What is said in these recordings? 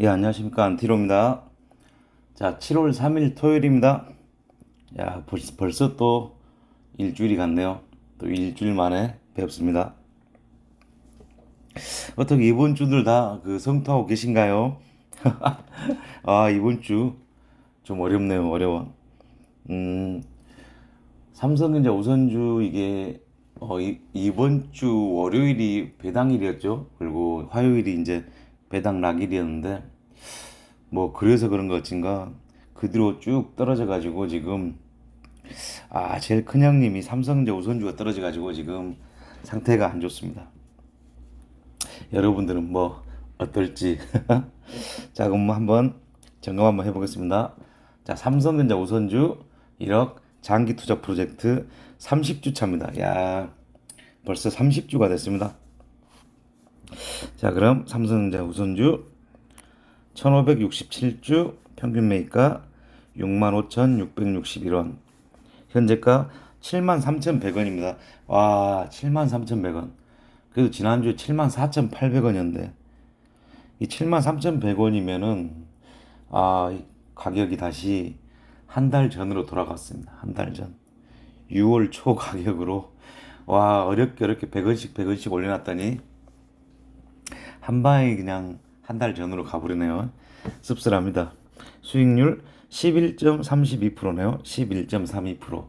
예, 안녕하십니까. 안티로입니다. 자, 7월 3일 토요일입니다. 야, 벌써, 벌써 또 일주일이 갔네요. 또 일주일 만에 뵙습니다. 어떻게 이번 주들 다 그 성토하고 계신가요? 아, 이번 주 좀 어렵네요. 어려워. 음, 삼성전자 우선주 이게 어, 이, 이번 주 월요일이 배당일이었죠. 그리고 화요일이 이제 배당 락일이었는데 뭐 그래서 그런 것 같은가 그 뒤로 쭉 떨어져 가지고 지금 아 제일 큰 형님이 삼성전자 우선주가 떨어져 가지고 지금 상태가 안 좋습니다. 여러분들은 뭐 어떨지 자 그럼 뭐 한번 점검 한번 해보겠습니다. 자 삼성전자 우선주 1억 장기 투자 프로젝트 30주 차입니다. 야 벌써 30주가 됐습니다. 자 그럼 삼성전자 우선주 1567주 평균 매입가 65,661원 현재가 73,100원입니다. 와 73,100원 그래도 지난주에 74,800원이었는데 이 73,100원이면은 아, 이 가격이 다시 한 달 전으로 돌아갔습니다. 한 달 전. 6월 초 가격으로 와, 어렵게 어렵게 100원씩 100원씩 올려 놨더니 한 방에 그냥 한 달 전으로 가버리네요. 씁쓸합니다. 수익률 11.32%네요. 11.32%.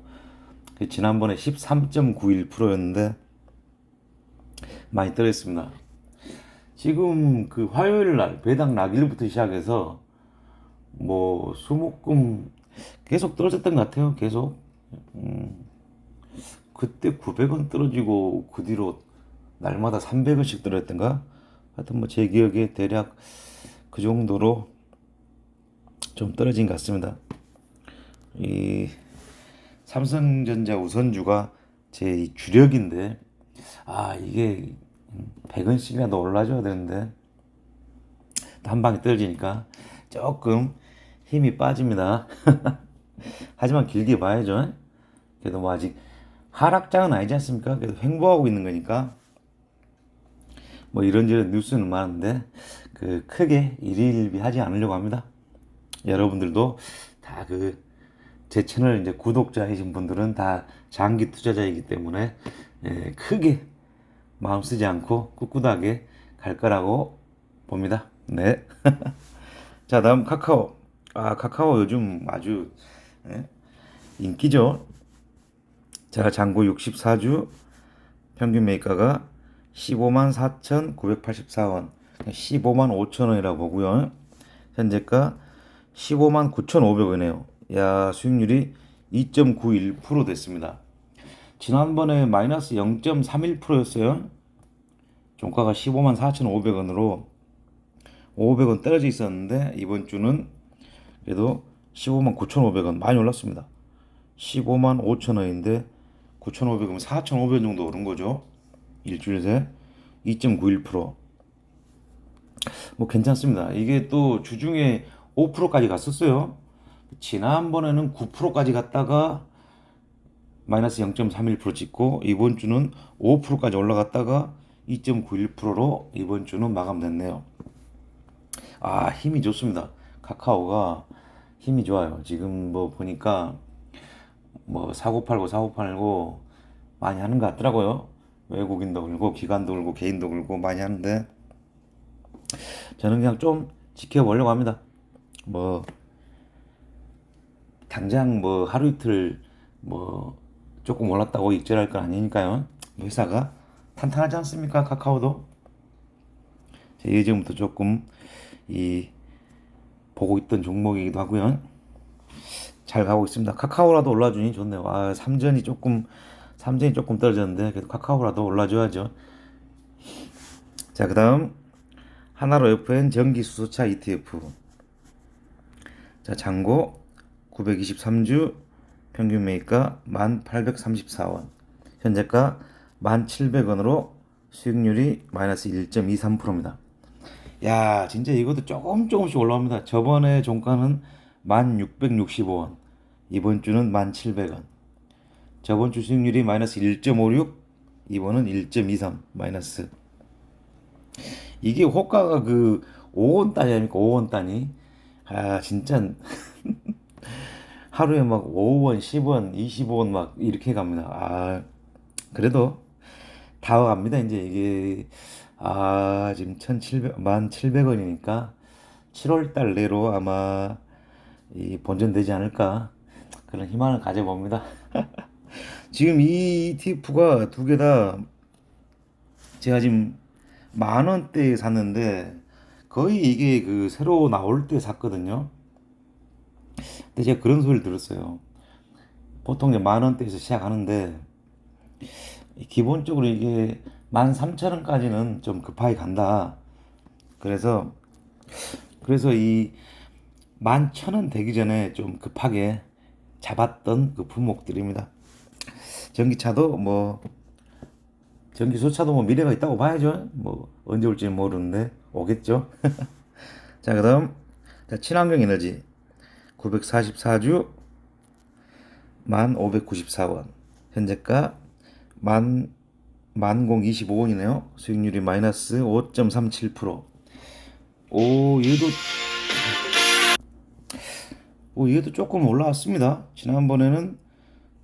그 지난번에 13.91%였는데 많이 떨어졌습니다. 지금 그 화요일 날 배당 락일부터 시작해서 뭐 수목금 계속 떨어졌던 것 같아요. 계속. 음, 그때 900원 떨어지고 그 뒤로 날마다 300원씩 떨어졌던가? 하여튼 뭐 제 기억에 대략 그 정도로 좀 떨어진 것 같습니다. 이 삼성전자 우선주가 제 주력인데 아 이게 100원씩이라도 올라줘야 되는데 한 방에 떨어지니까 조금 힘이 빠집니다. 하지만 길게 봐야죠. 그래도 뭐 아직 하락장은 아니지 않습니까? 그래도 횡보하고 있는 거니까 뭐 이런저런 뉴스는 많은데 그 크게 일일비하지 않으려고 합니다. 여러분들도 다 그 제 채널 이제 구독자이신 분들은 다 장기 투자자이기 때문에 예, 크게 마음 쓰지 않고 꿋꿋하게 갈 거라고 봅니다. 네. 자, 다음 카카오. 아, 카카오 요즘 아주 예, 인기죠. 자, 장고 64주 평균 매가가 15만 4,984원. 15만 5천 원이라고 보고요. 현재가 15만 9,500원이네요. 야, 수익률이 2.91% 됐습니다. 지난번에 마이너스 0.31%였어요. 종가가 15만 4,500원으로 500원 떨어져 있었는데 이번 주는 그래도 15만 9,500원 많이 올랐습니다. 15만 5천 원인데 9,500원, 4,500원 정도 오른 거죠. 일주일 새 2.91%. 뭐 괜찮습니다. 이게 또 주중에 5%까지 갔었어요. 지난번에는 9%까지 갔다가 마이너스 0.31% 찍고 이번 주는 5%까지 올라갔다가 2.91%로 이번 주는 마감됐네요. 아 힘이 좋습니다. 카카오가 힘이 좋아요. 지금 뭐 보니까 뭐 사고 팔고 사고 팔고 많이 하는 것 같더라고요. 외국인도 울고 기관도 울고 개인도 울고 많이 하는데 저는 그냥 좀 지켜보려고 합니다. 뭐 당장 뭐 하루 이틀 뭐 조금 올랐다고 익절할 건 아니니까요. 회사가 탄탄하지 않습니까? 카카오도 제 예전부터 조금 이 보고 있던 종목이기도 하고요. 잘 가고 있습니다. 카카오라도 올라주니 좋네요. 아, 삼전이 조금 삼전이 조금 떨어졌는데 그래도 카카오라도 올라줘야죠. 자, 그다음 하나로 FN 전기 수소차 ETF. 자, 장고 923주 평균 매입가 1834원. 현재가 1700원으로 수익률이 마이너스 1.23%입니다. 야, 진짜 이것도 조금 조금씩 올라옵니다. 저번에 종가는 1665원. 이번 주는 1700원. 저번 주 수익률이 마이너스 1.56, 이번은 1.23 마이너스. 이게 호가가 그 5원 단위 아닙니까? 5원 단위. 아, 진짜 하루에 막 5원, 10원, 25원 막 이렇게 갑니다. 아, 그래도 다 갑니다. 이제 이게 아, 지금 1,700, 1,700원이니까 7월 달 내로 아마 이 본전되지 않을까 그런 희망을 가져봅니다. 지금 이 ETF가 두 개 다 제가 지금 만 원대에 샀는데 거의 이게 그 새로 나올 때 샀거든요. 근데 제가 그런 소리를 들었어요. 보통 이제 만 원대에서 시작하는데 기본적으로 이게 만 삼천 원까지는 좀 급하게 간다. 그래서 그래서 이 만 천 원 되기 전에 좀 급하게 잡았던 그 품목들입니다. 전기차도 뭐 전기소차도 뭐 미래가 있다고 봐야죠. 뭐 언제 올지는 모르는데 오겠죠. 자 그다음 자, 친환경 에너지 944주 1,594원 현재가 만 만공 25원이네요. 수익률이 마이너스 5.37%. 오 얘도 오 얘도 조금 올라왔습니다. 지난번에는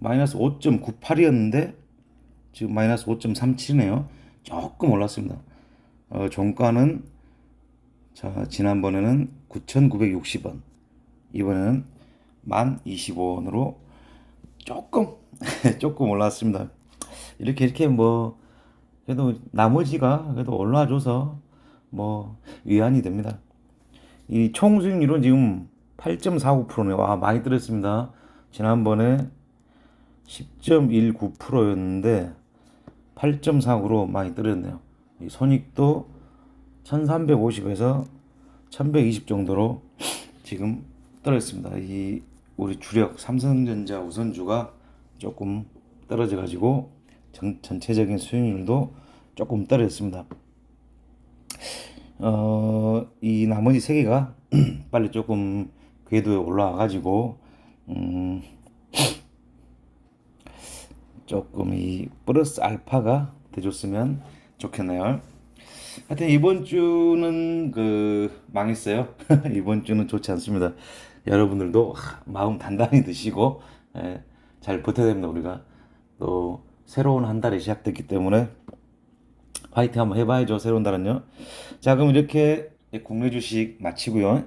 마이너스 5.98이었는데 지금 마이너스 5.37이네요. 조금 올랐습니다. 어, 종가는 자 지난번에는 9,960원, 이번에는 1,025원으로 조금 조금 올랐습니다. 이렇게 이렇게 뭐 그래도 나머지가 그래도 올라줘서 뭐 위안이 됩니다. 이 총 수익률은 지금 8.49%네요. 와 많이 떨어졌습니다. 지난번에 10.19%였는데 8.49로 많이 떨어졌네요. 이 손익도 1350에서 1120 정도로 지금 떨어졌습니다. 이 우리 주력 삼성전자 우선주가 조금 떨어져 가지고 전체적인 수익률도 조금 떨어졌습니다. 어, 이 나머지 세 개가 빨리 조금 궤도에 올라와 가지고 음, 조금 이 플러스 알파가 돼줬으면 좋겠네요. 하여튼 이번 주는 그 망했어요. 이번 주는 좋지 않습니다. 여러분들도 마음 단단히 드시고 예, 잘 버텨야 됩니다. 우리가 또 새로운 한 달이 시작됐기 때문에 화이팅 한번 해봐야죠. 새로운 달은요. 자 그럼 이렇게 국내 주식 마치고요.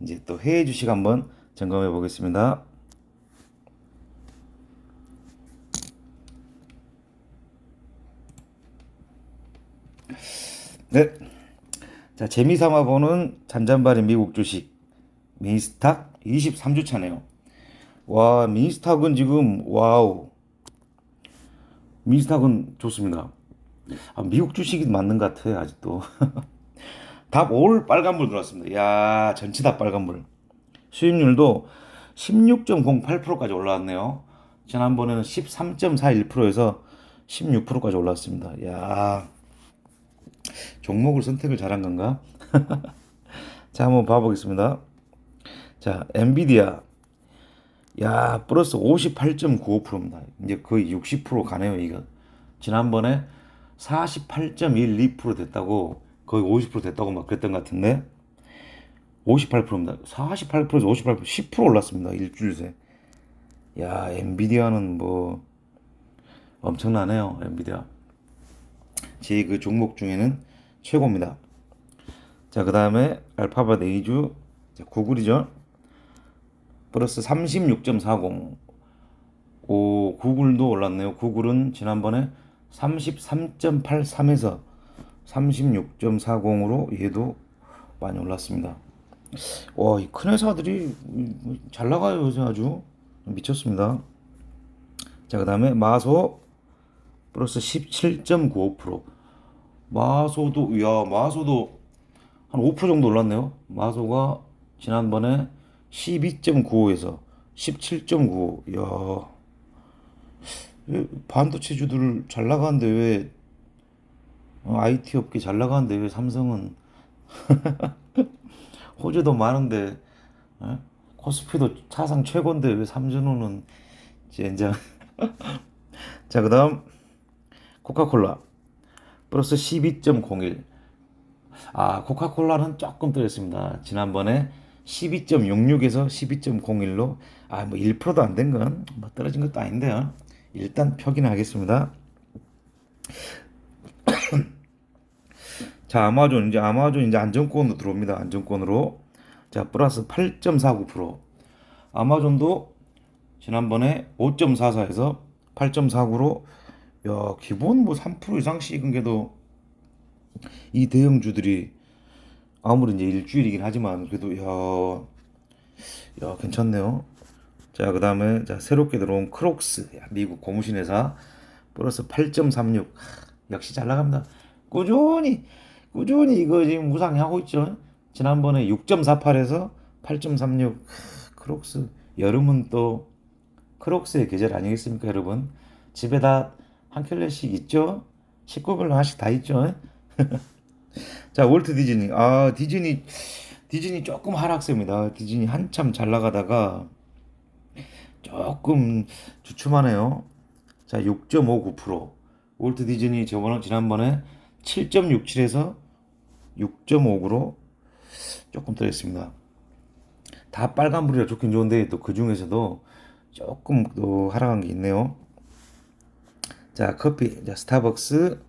이제 또 해외 주식 한번 점검해 보겠습니다. 네. 자, 재미삼아 보는 잔잔바리 미국 주식 미스탁 23주 차네요. 와, 미스탁은 지금 와우. 미스탁은 좋습니다. 아, 미국 주식이 맞는 것 같아 아직도. 답 올 빨간불 들어왔습니다. 야, 전체 다 빨간불. 수익률도 16.08%까지 올라왔네요. 지난번에는 13.41%에서 16%까지 올라왔습니다. 야. 종목을 선택을 잘한 건가? 자, 한번 봐보겠습니다. 자, 엔비디아. 야, 플러스 58.95%입니다. 이제 거의 60% 가네요, 이거. 지난번에 48.12% 됐다고, 거의 50% 됐다고 막 그랬던 것 같은데, 58%입니다. 48%에서 58%, 10% 올랐습니다. 일주일 새. 야, 엔비디아는 뭐, 엄청나네요, 엔비디아. 제 그 종목 중에는 최고입니다. 자, 그 다음에 알파벳 자, 구글이죠. 플러스 36.40. 오, 구글도 올랐네요. 구글은 지난번에 33.83에서 36.40으로 얘도 많이 올랐습니다. 와, 이 큰 회사들이 잘 나가요, 요새 아주. 미쳤습니다. 자, 그 다음에 마소 플러스 17.95%. 마소도, 야, 마소도 한 5% 정도 올랐네요. 마소가 지난번에 12.95에서 17.95. 야 반도체주들 잘 나가는데 왜 IT 업계 잘 나가는데 왜 삼성은 호주도 많은데 에? 코스피도 차상 최고인데 왜 삼전호는 젠장 자 그다음 코카콜라 플러스 12.01 아, 코카콜라는 조금 떨어졌습니다. 지난번에 12.66에서 12.01로 아, 뭐 1%도 안 된 건 뭐 떨어진 것도 아닌데요. 일단 표기는 하겠습니다. 자, 아마존 이제 아마존 이제 안정권으로 들어옵니다. 안정권으로. 자, 플러스 8.49%. 아마존도 지난번에 5.44에서 8.49로 야, 기본 뭐 3% 이상씩 익은 게도 이 대형주들이 아무리 이제 일주일이긴 하지만 그래도 야, 야 괜찮네요. 자, 그다음에 자 새롭게 들어온 크록스 야, 미국 고무신 회사 플러스 8.36 역시 잘 나갑니다. 꾸준히 꾸준히 이거 지금 우상하고 있죠. 지난번에 6.48에서 8.36 크록스 여름은 또 크록스의 계절 아니겠습니까, 여러분? 집에다 한 켤레씩 있죠? 식구별로 하나씩 다 있죠? 자, 월트 디즈니. 아, 디즈니, 디즈니 조금 하락세입니다. 디즈니 한참 잘 나가다가 조금 주춤하네요. 자, 6.59%. 월트 디즈니 저번에 지난번에 7.67에서 6.5로 조금 떨어졌습니다. 다 빨간불이라 좋긴 좋은데 또 그 중에서도 조금 또 하락한 게 있네요. 자, 커피. 자, 스타벅스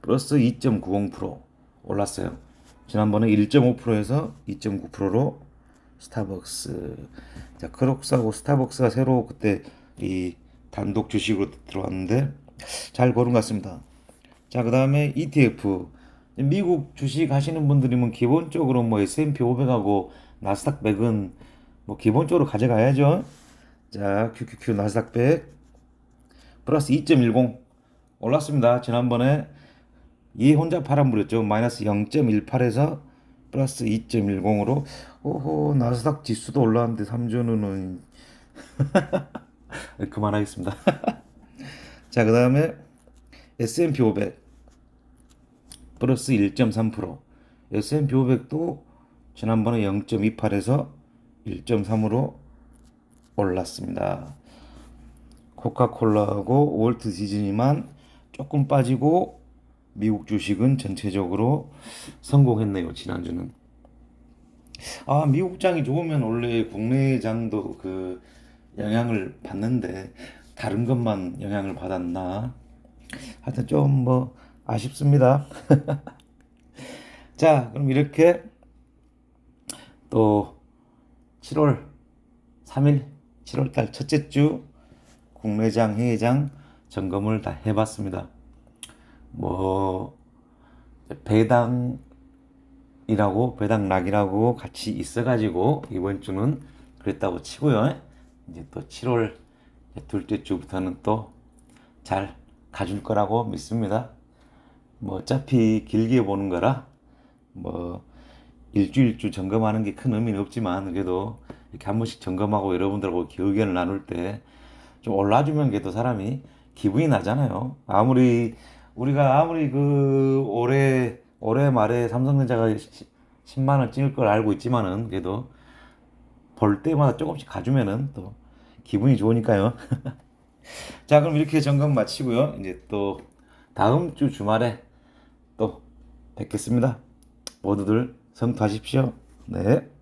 플러스 2.90% 올랐어요. 지난번에 1.5%에서 2.9%로 스타벅스. 자, 크록스하고 스타벅스가 새로 그때 이 단독 주식으로 들어왔는데 잘 고른 것 같습니다. 자, 그 다음에 ETF. 미국 주식 하시는 분들이면 기본적으로 뭐 S&P 500하고 나스닥 100은 뭐 기본적으로 가져가야죠. 자, QQQ 나스닥 100 플러스 2.10 올랐습니다. 지난번에 얘 혼자 팔아버렸죠. 마이너스 0.18에서 플러스 2.10으로 오호 나스닥 지수도 올랐는데 3전우는 그만하겠습니다. 자, 그 다음에 S&P 500 플러스 1.3% S&P 500도 지난번에 0.28에서 1.3으로 올랐습니다. 코카콜라하고 월트 디즈니만 조금 빠지고 미국 주식은 전체적으로 성공했네요. 지난주는. 아, 미국 장이 좋으면 원래 국내 장도 그 영향을 받는데 다른 것만 영향을 받았나? 하여튼 좀 뭐 아쉽습니다. 자, 그럼 이렇게 또 7월 3일 7월 달 첫째 주 국내장 해외장 점검을 다 해봤습니다. 뭐 배당이라고 배당락이라고 같이 있어가지고 이번 주는 그랬다고 치고요. 이제 또 7월 둘째 주부터는 또 잘 가줄 거라고 믿습니다. 뭐 어차피 길게 보는 거라 뭐 일주일주 점검하는 게 큰 의미는 없지만 그래도 이렇게 한 번씩 점검하고 여러분들하고 의견을 나눌 때 좀 올라주면 그래도 사람이 기분이 나잖아요. 아무리 우리가 아무리 그 올해 올해 말에 삼성전자가 10만 원 찍을 걸 알고 있지만은 그래도 볼 때마다 조금씩 가주면은 또 기분이 좋으니까요. 자, 그럼 이렇게 점검 마치고요. 이제 또 다음 주 주말에 또 뵙겠습니다. 모두들 성투하십시오. 네.